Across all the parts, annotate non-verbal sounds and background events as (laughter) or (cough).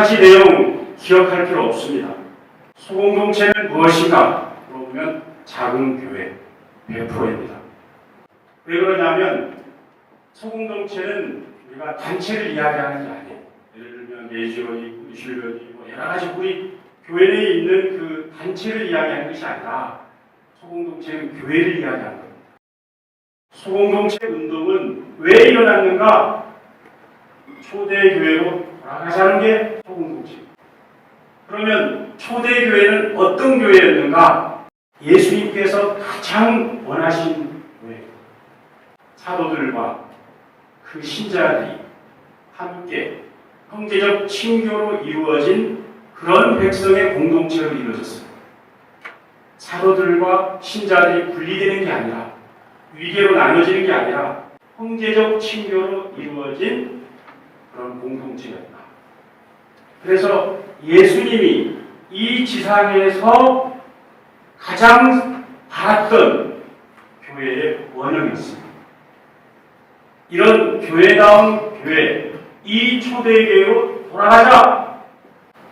가지 내용 기억할 필요 없습니다. 소공동체는 무엇인가? 물어보면 작은 교회 100%입니다. 왜 그러냐면 소공동체는 우리가 단체를 이야기하는 게 아니에요. 예를 들면 내지원이, 의실련이 뭐 여러 가지 우리 교회 내에 있는 그 단체를 이야기하는 것이 아니라 소공동체는 교회를 이야기하는 겁니다. 소공동체 운동은 왜 일어났는가? 초대교회로 돌아가자는 게 소공동체. 그러면 초대교회는 어떤 교회였는가? 예수님께서 가장 원하신 교회. 사도들과 그 신자들이 함께 형제적 친교로 이루어진 그런 백성의 공동체로 이루어졌습니다. 사도들과 신자들이 분리되는 게 아니라 위계로 나눠지는 게 아니라 형제적 친교로 이루어진 그런 공동체였다. 그래서 예수님이 이 지상에서 가장 바랐던 교회의 원형이었습니다. 이런 교회다운 교회, 이 초대교회로 돌아가자!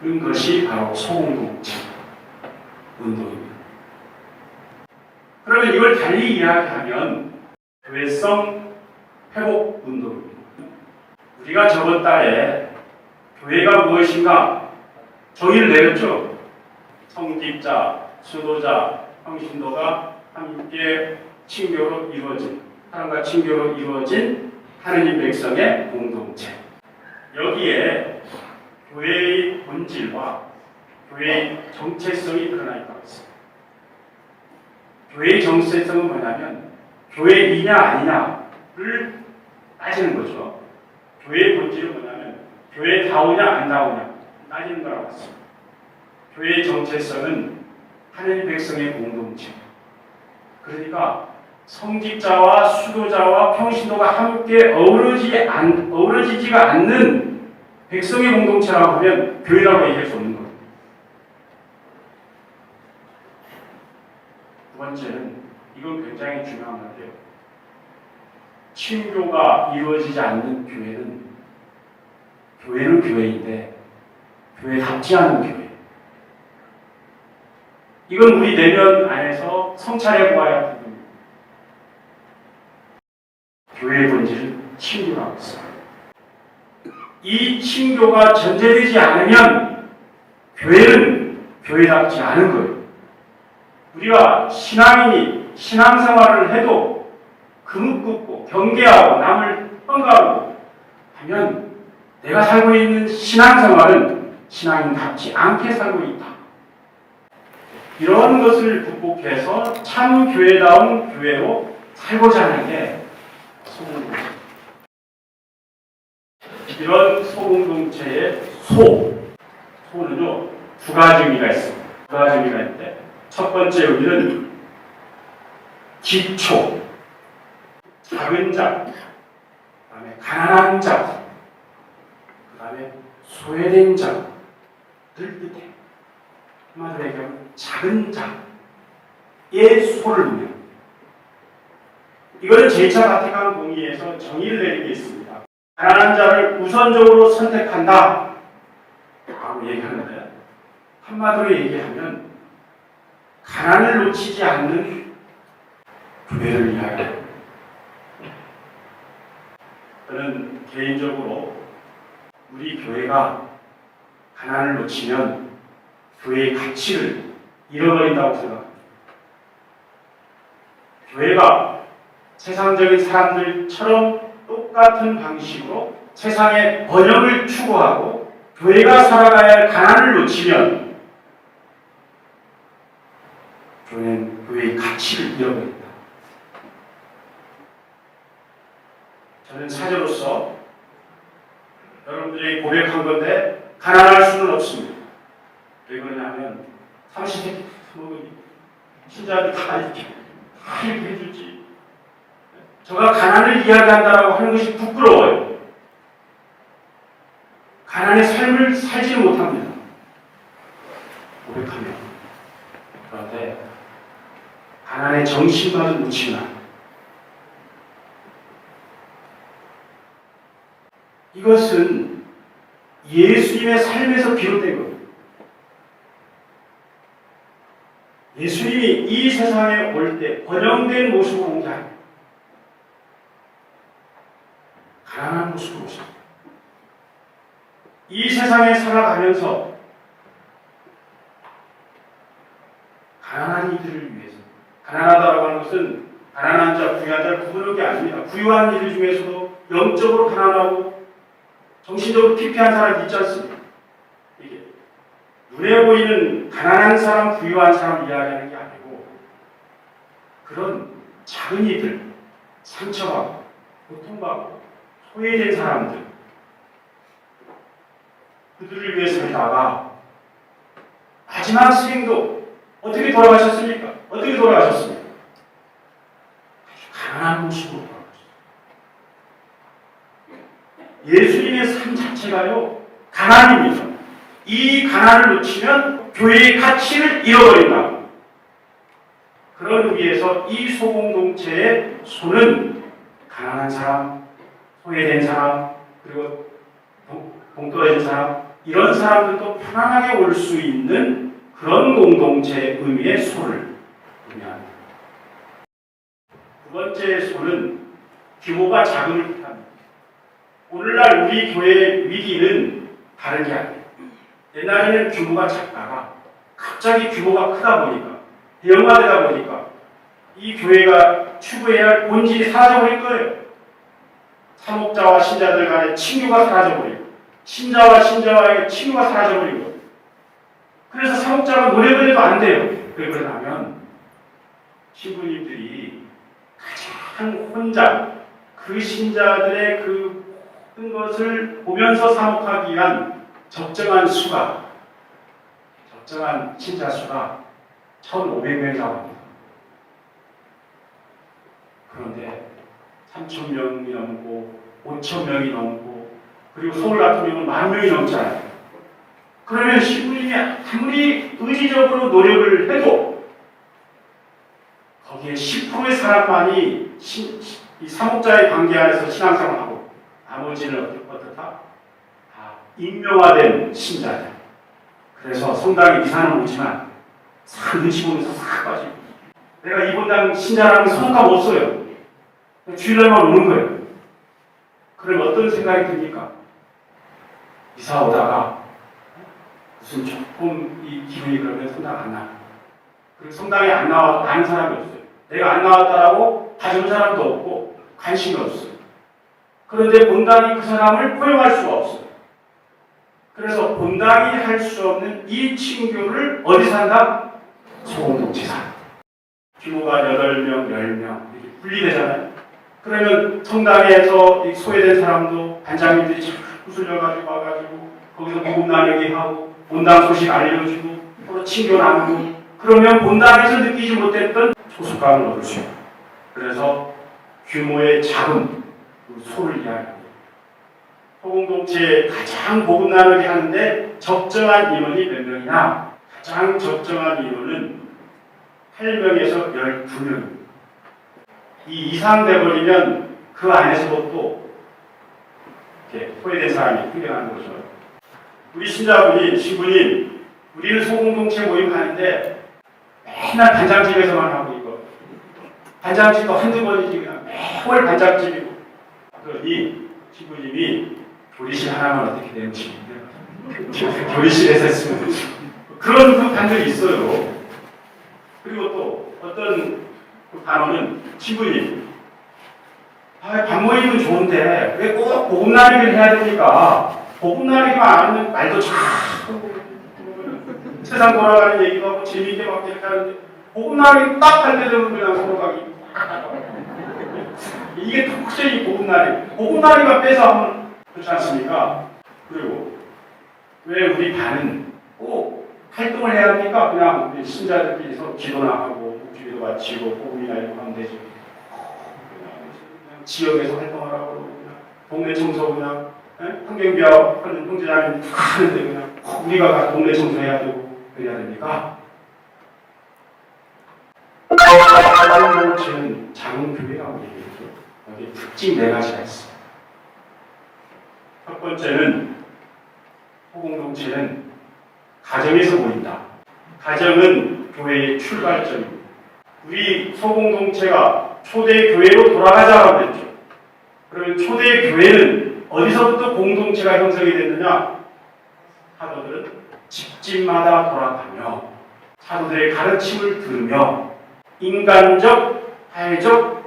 그런 것이 바로 소공동체 운동입니다. 그러면 이걸 달리 이야기하면 교회성 회복 운동입니다. 우리가 저번 달에 교회가 무엇인가 정의를 내렸죠. 성직자, 수도자, 평신도가 함께 친교로 이루어진 사람과 친교로 이루어진 하느님 백성의 공동체. 여기에 교회의 본질과 교회의 정체성이 드러나 있다고 했습니다. 교회의 정체성은 뭐냐면 교회이냐 아니냐를 따지는 거죠. 교회의 본질은 뭐냐면 교회다우냐 안다우냐 따지는 거라고 했습니다. 교회의 정체성은 하느님 백성의 공동체. 그러니까 성직자와 수도자와 평신도가 함께 어우러지지, 않, 어우러지지가 않는 백성의 공동체라고 하면 교회라고 얘기할 수 없는 거예요. 두 번째는 이건 굉장히 중요한 말이에요. 친교가 이루어지지 않는 교회는 교회는 교회인데 교회답지 않은 교회. 이건 우리 내면 안에서 성찰해 보아야 할 부분입니다. 교회의 본질은 친교라고 했어요. 이 친교가 전제되지 않으면 교회는 교회답지 않은 거예요. 우리가 신앙인이 신앙생활을 해도 금긋고 경계하고 남을 평가하고 하면 내가 살고 있는 신앙생활은 신앙인답지 않게 살고 있다. 이런 것을 극복해서 참 교회다운 교회로 살고자 하는 게 소공동체. 이런 소공동체의 소, 소는요 두 가지 의미가 있습니다. 두 가지 의미가 있는데 첫 번째 의미는 기초, 작은 자, 그 다음에 가난한 자, 그 다음에 소외된 자를 뜻해. 한마디로 얘기하면 작은 자의 소를 의미합니다. 이거는 제2차 바티칸 공의에서 정의를 내린 게 있습니다. 가난한 자를 우선적으로 선택한다. 라고 얘기하는데, 한마디로 얘기하면, 가난을 놓치지 않는 교회를 이야기합니다. 저는 개인적으로 우리 교회가 가난을 놓치면 교회의 가치를 잃어버린다고 생각합니다. 교회가 세상적인 사람들처럼 똑같은 방식으로 세상의 번영을 추구하고 교회가 살아가야 할 가난을 놓치면 교회는 교회의 가치를 잃어버린다. 저는 사제로서 여러분들이 고백한 건데 가난할 수는 없습니다. 왜 그러냐면 30대 신자들 다 이렇게 다 이렇게 해주지. 저가 가난을 이야기한다라고 하는 것이 부끄러워요. 가난의 삶을 살지는 못합니다. 고백하면. 그런데 가난의 정신만은 묻히나 이것은 예수님의 삶에서 겁니다. 예수님이 이 세상에 올 때 번영된 모습으로 온게 아니에요. 가난한 모습으로 오셨어요. 이 세상에 살아가면서 가난한 이들을 위해서 가난하다고 하는 것은 가난한 자, 부유한 자를 구분하는 게 아닙니다. 부유한 이들 중에서도 영적으로 가난하고 정신적으로 피폐한 사람이 있지 않습니까? 이게 눈에 보이는 가난한 사람, 부유한 사람 이야기하는 게 아니고 그런 작은 이들, 상처받고 고통받고 소외된 사람들 그들을 위해서 살다가 마지막 생도 어떻게 돌아가셨습니까? 어떻게 돌아가셨습니까? 아주 가난한 모습으로. 예수님의 삶 자체가요, 가난입니다. 이 가난을 놓치면 교회의 가치를 잃어버린다. 그런 의미에서 이 소공동체의 소는 가난한 사람, 소외된 사람, 그리고 동- 동떨어진 사람, 이런 사람들도 편안하게 올 수 있는 그런 공동체의 의미의 소를 의미합니다. 두 번째 소는 규모가 뜻합니다. 오늘날 우리 교회의 위기는 다른 게 아니에요. 옛날에는 규모가 작다가 갑자기 규모가 크다 보니까 대형화되다 보니까 이 교회가 추구해야 할 본질이 사라져버릴 거예요. 사목자와 신자들 간의 친교가 사라져버리고 신자와 신자와의 친교가 사라져버리고 그래서 사목자가 노력을 해도 안 돼요. 왜 그러냐면 신부님들이 가장 혼자 그 신자들의 그 모든 것을 보면서 사목하기 위한 적정한 수가 적정한 신자 수가 1,500명이 나옵니다. 그런데 3천 명이 넘고 5천 명이 넘고 그리고 서울 같은 경우는 만 명이 넘잖아요. 그러면 신부님이 아무리 의지적으로 노력을 해도 거기에 10%의 사람만이 신- 이 사목자의 관계 안에서 신앙생활을 하고 나머지는 어떻- 어떻다? 다 익명화된 신자들. 그래서 성당에 이사는 오지만 싹 눈치 보면서 싹 빠지고 내가 이번당 신자라는 성감 없어요. 주일날만 오는 거예요. 그럼 어떤 생각이 듭니까? 이사 오다가 무슨 조금 이 기분이 그러면 성당 안 나. 그리고 성당에 안 나와 아는 사람이 없어요. 내가 안 나왔다라고 다준 사람도 없고 관심이 없어요. 그런데 본당이 그 사람을 포용할 수가 없어요. 그래서 본당이 할 수 없는 이 친교를 어디서 한다? 소공동체사. 규모가 8명, 10명 이렇게 분리되잖아요. 그러면 성당에서 이 소외된 사람도 반장님들이 자꾸 술려가지고 와가지고 거기서 복음 나누기 하고 본당 소식 알려주고 서로 친교 나누고 그러면 본당에서 느끼지 못했던 소속감을 얻을 수 있어요. 그래서 규모의 작은 그 소를 이야기합니다. 소공동체에 가장 복음 나누기 하는데 적정한 인원이 몇 명이냐? 가장 적정한 인원은 8명에서 12명. 이 이상 돼버리면 그 안에서도 또 이렇게 소외된 사람이 생겨나는 거죠. 우리 신자분이, 신부님, 우리는 소공동체 모임 하는데 맨날 반장집에서만 하고 이거. 반장집도 한두 번이지 그냥 매월 반장집이고. 그러니 신부님이 교리실 하나만 어떻게 되는 집인데 교리실에서 했으면 되지. 그런 그 반들이 있어요. 그리고 또 어떤 그 단어는 친구님 아, 반모임은 좋은데 왜꼭 복음나리를 해야 됩니까? 복음나리만 아니면 말도 참 세상 돌아가는 얘기도 하고 재미있게 막 이렇게 하는데 복음나리 딱할때 되면 그냥 서로 가기 이게 특징이 복음나리 복음나리가 빼서 하면 그렇지 않습니까? 그리고 왜 우리 반은 꼭 활동을 해야 합니까? 그냥 우리 신자들끼리 서로 기도나 하고 기도 마치고 복음이나 이런 하면 되지. 그냥 지역에서 활동하라고 그러고 그냥 동네 청소 그냥 예? 환경비하 하는 형제자매들 다 하는데 그냥 꼭 우리가 가서 동네 청소해야 되고 그래야 됩니까? 공동체는 작은 교회라고 얘기했 죠. 여기 특징 네 가지가 있어요. 첫 번째는 소공동체는 가정에서 모인다. 가정은 교회의 출발점입니다. 우리 소공동체가 초대 교회로 돌아가자라고 했죠. 그러면 초대 교회는 어디서부터 공동체가 형성이 됐느냐? 사도들은 집집마다 돌아가며 사도들의 가르침을 들으며 인간적, 사회적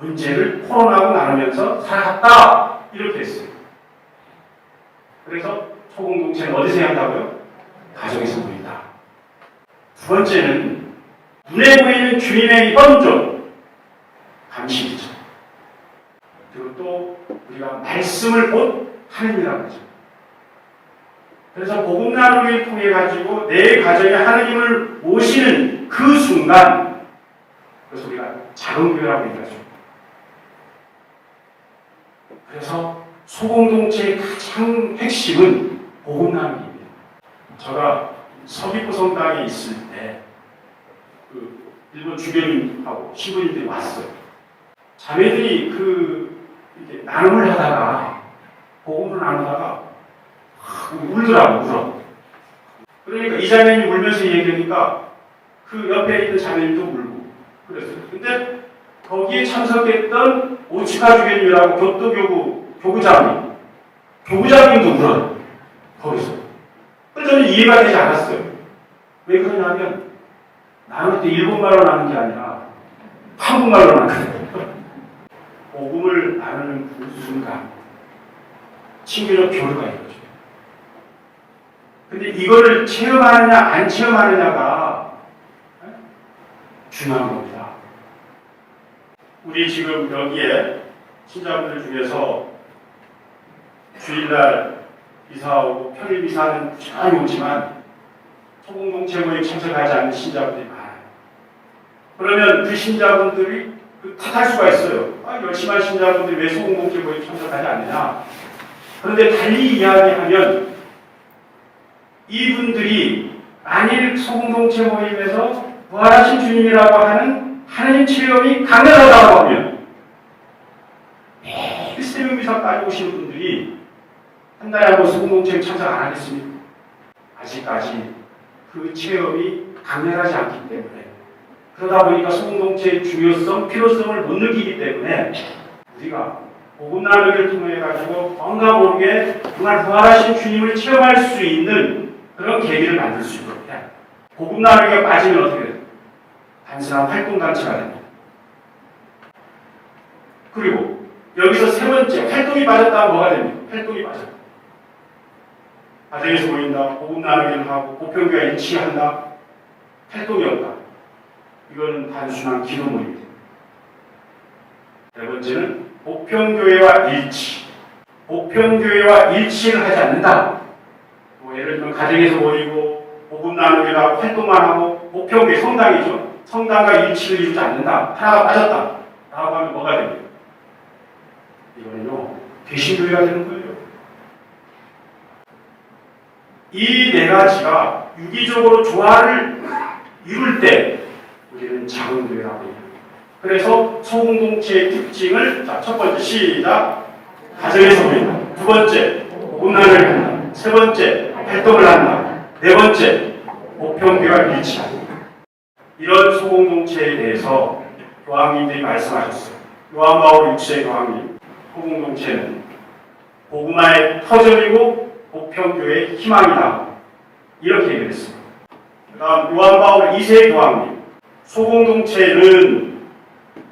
문제를 토론하고 나누면서 살아갔다 이렇게 했어요. 그래서 소공동체는 어디서 한다고요? 가정에서 모인다. 두 번째는 눈에 보이는 주님의 현존, 감식이죠. 그리고 또 우리가 말씀을 곧 하느님이라고 하죠. 그래서 복음 나누기를 통해 가지고 내 가정에 하느님을 모시는 그 순간, 그래서 우리가 작은 교회라고 얘기하죠. 그래서 소공동체의 가장 핵심은 복음 나누기입니다. 제가 서귀포 성당에 있을 때, 그 일본 주변인하고 신부님들이 왔어요. 자매들이 그 나눔을 하다가 복음을 나누다가 막 울더라고 울어. 그러니까 이 자매님이 울면서 얘기하니까 그 옆에 있는 자매님도 울고 그랬어요. 근데 거기에 참석했던 오치카 주교님이라고 교토교구 교구장님, 교구장님도 울어요. 거기서. 그래서 저는 이해가 되지 않았어요. 왜 그러냐면 나눌 때 일본말로 나누는 게 아니라 한국말로 나누는 (laughs) 복음을 나누는 그 순간 친교적 교류가 이거죠. 근데 이거를 체험하느냐 안 체험하느냐가 중요한 겁니다. 우리 지금 여기에 신자분들 중에서 주일날 이사하고 평일 이사는 꾸준히 오지만 소공동체 모임 참석하지 않는 신자분들이 많아요. 그러면 그 신자분들이 그 탓할 수가 있어요. 아, 열심히 한 신자분들이 왜 소공동체 모임 참석하지 않느냐. 그런데 달리 이야기하면 이분들이 만일 소공동체 모임에서 부활하신 주님이라고 하는 하나님 체험이 강렬하다고 하면 매일 새벽 미사까지 오시는 분들이 한 달에 한번 소공동체 참석 안 하겠습니까? 아직까지 그 체험이 강렬하지 않기 때문에 그러다 보니까 소공동체의 중요성, 필요성을 못 느끼기 때문에 우리가 나누기를 통해 가지고 뭔가 모르게 정말 부활하신 주님을 체험할 수 있는 그런 계기를 만들 수 해. 복음 나누기가 빠지면 어떻게 돼요? 단순한 활동단체가 됩니다. 그리고 여기서 세 번째 활동이 빠졌다면 뭐가 됩니까? 활동이 빠졌다. 가정에서 모인다, 복음 나누기를 하고 보편교회 일치한다, 활동이 없다. 이거는 단순한 기도 모임입니다. 네 번째는 보편교회와 일치. 보편교회와 일치를 하지 않는다. 뭐 예를 들면 가정에서 모이고 복음 나누기나 활동만 하고 보편교회 성당이죠. 성당과 일치를 이루지 않는다. 하나가 빠졌다. 라고 하면 뭐가 됩니까? 이거는요, 개신교회가 되는 거예요. 이 네 가지가 유기적으로 조화를 이룰 때 우리는 작은 교회라고 해요. 그래서 소공동체의 특징을 자, 첫 번째 시작 가정에서 모인다. 두 번째 문화를 한다. 세 번째 활동을 한다. 네 번째 보편교와 일치한다. 이런 소공동체에 대해서 교황님들이 말씀하셨어요. 요한 바울 6세 교황님 소공동체는 복음화의 터전이고 보편교회의 희망이다. 이렇게 얘기를 했습니다. 그 다음 요한 바울 2세 교황님 소공동체는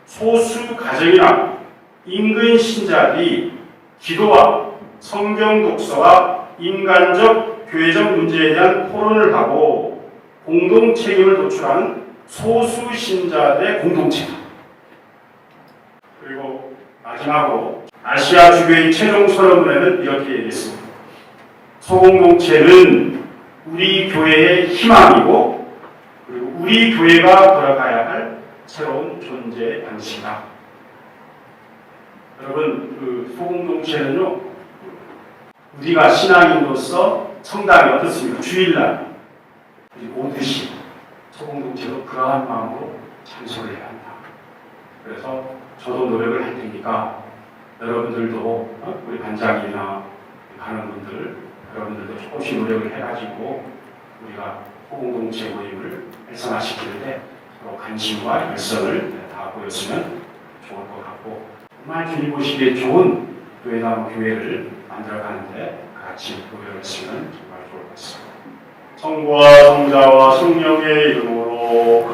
소수 가정이나 인근 신자들이 기도와 성경 독서와 인간적 교회적 문제에 대한 토론을 하고 공동 책임을 도출하는 소수 신자들의 공동체다. 그리고 마지막으로 아시아 주교의 최종 서론문에는 이렇게 얘기했습니다. 소공동체는 우리 교회의 희망이고 그리고 우리 교회가 걸어가야 할 새로운 존재 방식이다. 여러분 그 소공동체는요 우리가 신앙인으로서 성당이 어떻습니까? 주일날 오듯이 소공동체도 그러한 마음으로 참석을 해야 한다. 그래서 저도 노력을 할 테니까 여러분들도 어? 우리 반장이나 가는 분들 여러분들도 조금씩 노력을 해가지고 우리가 소공동체 모임을 활성화시키는데 서로 관심과 열성을 다 보였으면 좋을 것 같고 정말 주님 보시기에 좋은 교회다운 교회를 만들어가는데 같이 노력했으면 정말 좋을 것 같습니다. 성부와 성자와 성령의 이름으로